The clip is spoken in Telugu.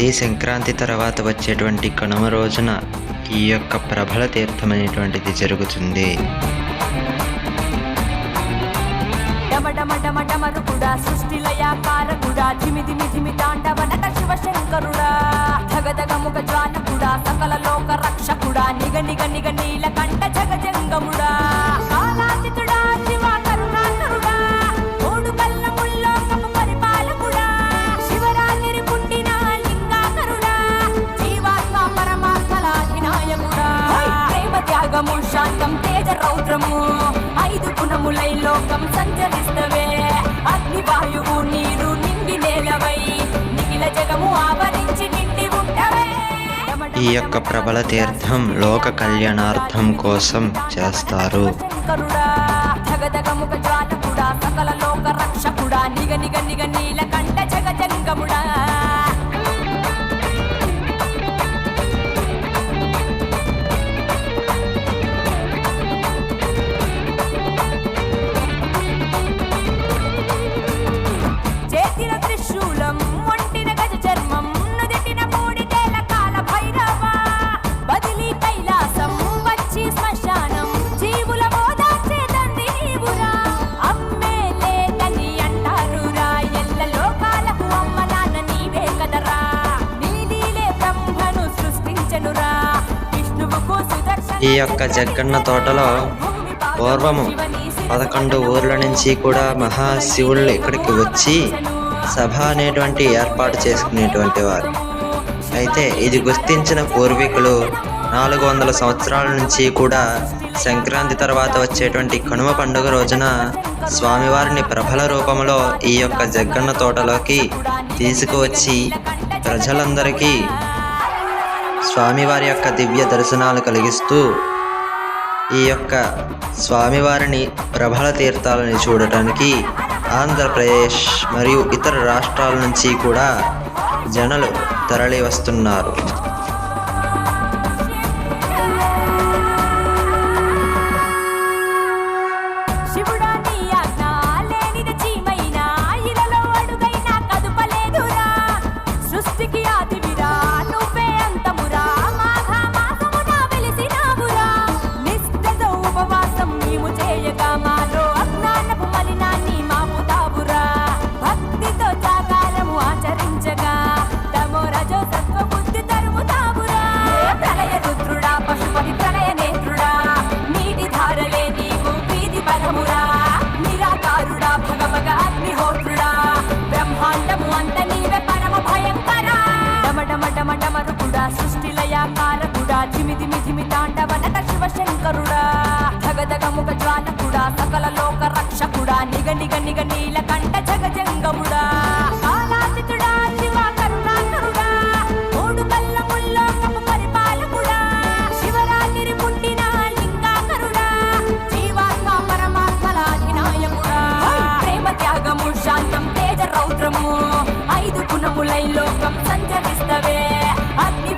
ప్రతి సంక్రాంతి తర్వాత వచ్చేటువంటి కనుమ రోజున ఈ యొక్క ప్రభల తీర్థం అనేటువంటిది జరుగుతుంది. డమడమడమడమరుకుడా సృష్టిలయాకారకుడా ధిమి ధిమి తాండవ నట శివశంకరుడా. సకల లోక రక్షకుడా నిగ నిగ నిగ నీల జగజంగముడా. తేజ రౌద్రము ఐదు గుణములై లోకం సంచరిస్తవే. అగ్ని వాయువు నీరు నింగి నేలవై. నిఖిల జగము ఆవరించి నిండి ఉంటవే. ఈ యొక్క ప్రభల తీర్థం లోక కళ్యాణార్థం కోసం చేస్తారు. శంకరుడా జగదగ ముఖ జ్వాలకుడా సకల లోక రక్షకుడా నిగ నిగ నిగ నీల కంఠ ఈ యొక్క జగ్గన్న తోటలో పూర్వము పదకొండు ఊర్ల నుంచి కూడా మహాశివుళ్ళు ఇక్కడికి వచ్చి సభ అనేటువంటి ఏర్పాటు చేసుకునేటువంటి వారు. అయితే ఇది గుర్తించిన పూర్వీకులు నాలుగు వందల సంవత్సరాల నుంచి కూడా సంక్రాంతి తర్వాత వచ్చేటువంటి కనుమ పండుగ రోజున స్వామివారిని ప్రభల రూపంలో ఈ యొక్క జగ్గన్న తోటలోకి తీసుకువచ్చి ప్రజలందరికీ స్వామివారి యొక్క దివ్య దర్శనాలు కలిగిస్తూ ఈ యొక్క స్వామివారిని ప్రభల తీర్థాలని చూడటానికి ఆంధ్రప్రదేశ్ మరియు ఇతర రాష్ట్రాల నుంచి కూడా జనులు తరలి వస్తున్నారు సకల లోక రక్షకుడా నిగ నిగ నిగ నీల కంఠ జగ జంగముడా కాలాతీతుడా శివ కరుణాకరుడా. మూడు కళ్ళ ముల్లోకము పరిపాలకుడా. శివరాత్రి పుట్టిన లింగాకరుడా. జీవాత్మ పరమాత్మలాధినాయకుడా ప్రేమ త్యాగము శాంతం తేజ రౌద్రము. ఐదు గుణములై లోకం సంచరిస్తవే. అగ్ని